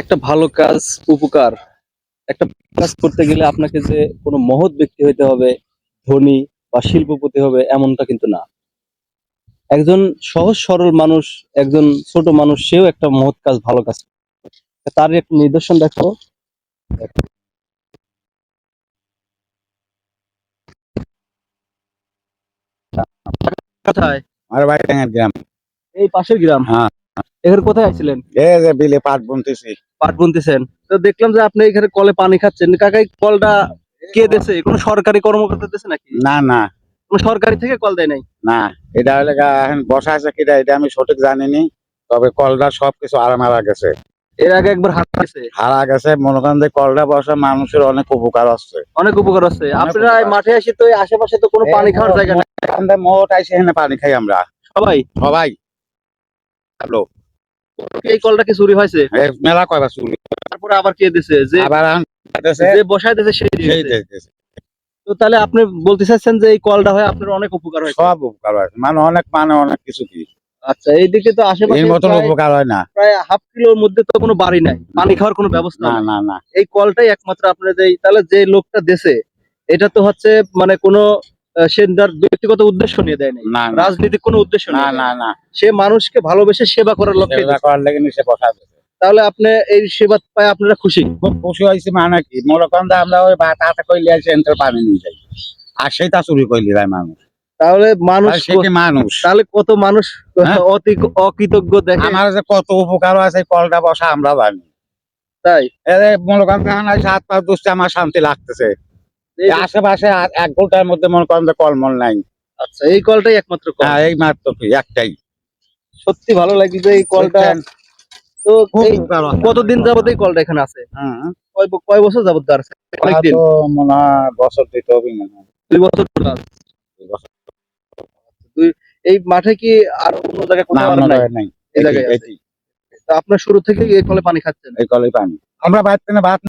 একটা ভালো কাজ উপকার একটা কাজ করতে গেলে আপনাকে যে কোনো মহৎ ব্যক্তি হইতে হবে ধনী বা শিল্পপতি হবে এমনটা কিন্তু না। একজন সহজ সরল মানুষ একজন ছোট মানুষ সেও একটা মহৎ কাজ ভালো কাজ তার একটা নিদর্শন দেখো। কোথায়? আমার বাড়ি টাঙ্গার গ্রাম। এই পাশের গ্রাম? হ্যাঁ। এখানে কোথায় আসছিলেন এই যে বিলে পাট বুনতেছি পাট বুনতেছেন তো দেখলাম যে আপনি এখানে কলে পানি খাচ্ছেন কাকা এই কলটা কে দিয়েছে কোনো সরকারি কর্মকর্তা দিয়েছে নাকি না না কোনো সরকারি থেকে কল দেয় নাই না এটা হলে এখন বসা আছে কিটা এটা আমি সঠিক জানিনি তবে কলটা সবকিছু আর মারা গেছে এর আগে একবার হাত পাইছে হারা গেছে মনে করেন যে কলটা বসা মানুষের অনেক উপকার হচ্ছে অনেক উপকার আছে আপনারা মাঠে আসি তো আশেপাশে তো কোনো পানি খাওয়ার জায়গা নেই আমরা মোট আইসে এখানে পানি খাই আমরা সবাই সবাই হ্যালো এই কলটা কি চুরি হয়েছে? মেলা কয়বার চুরি তারপরে আবার কে দিছে? যে আবার যে বসায় দিছে সেই। দেখতেছে। তো তাহলে আপনি বলতে চাচ্ছেন যে এই কলটা হয় আপনার অনেক উপকার হয়েছে। সব উপকার হয় মানে অনেক মানে অনেক কিছু কি? আচ্ছা এইদিকে তো আশেপাশে মতন উপকার হয় না। প্রায় হাফ কিলোর মধ্যে তো কোনো বাড়ি নাই। পানি খাওয়ার কোনো ব্যবস্থা না না না। এই কলটাই একমাত্র আপনার যে তাহলে যে লোকটা দেশে এটা তো হচ্ছে মানে কোনো আহ, সে তার ব্যক্তিগত উদ্দেশ্য নিয়ে দেয় নাই। না রাজনৈতিক কোনো উদ্দেশ্য না না না। সে মানুষকে ভালোবেসে সেবা করার লক্ষ্যে সেটা করার লেগে নিচে বসা আছে। তাহলে আপনি এই সেবা পায় আপনারা খুশি? খুব খুশি হয়েছি মানে কি? করেন আমরা ওই ভাত হাতে কইলে এনতে পানি নিয়ে যাই আর সেটা চুরি করলি যায় মানুষ। তাহলে মানুষ সে কি মানুষ? তাহলে কত মানুষ হ্যাঁ? অতি অকৃতজ্ঞ দেখে? আমার যে কত উপকার আছে কলটা বসা আমরা জানি। তাই? মনে যে সাত পাঁচ দুষতে আমার শান্তি লাগতেছে। আশেপাশে এক ঘণ্টার মধ্যে মনে করেন যে কলমল নাই। আচ্ছা এই কলটাই একমাত্র কল হ্যাঁ এই মাত্র একটাই। সত্যি ভালো লাগে যে এই কলটা। তো কতদিন যাবত এই কলটা এখানে আছে? হুম। কয় কয় বছর যাবত তা অনেকদিন। তো মনে হয় বছর দিতে হবে মনে দুই বছর plus। দুই। এই মাঠে কি আর অন্য জায়গায় না কোথাও নাই? এই জায়গায় আছে। তো আপনার শুরু থেকে এই কলে পানি খাচ্ছেন? এই কলেই পানি। আমরা বাইরে থেকে ভাত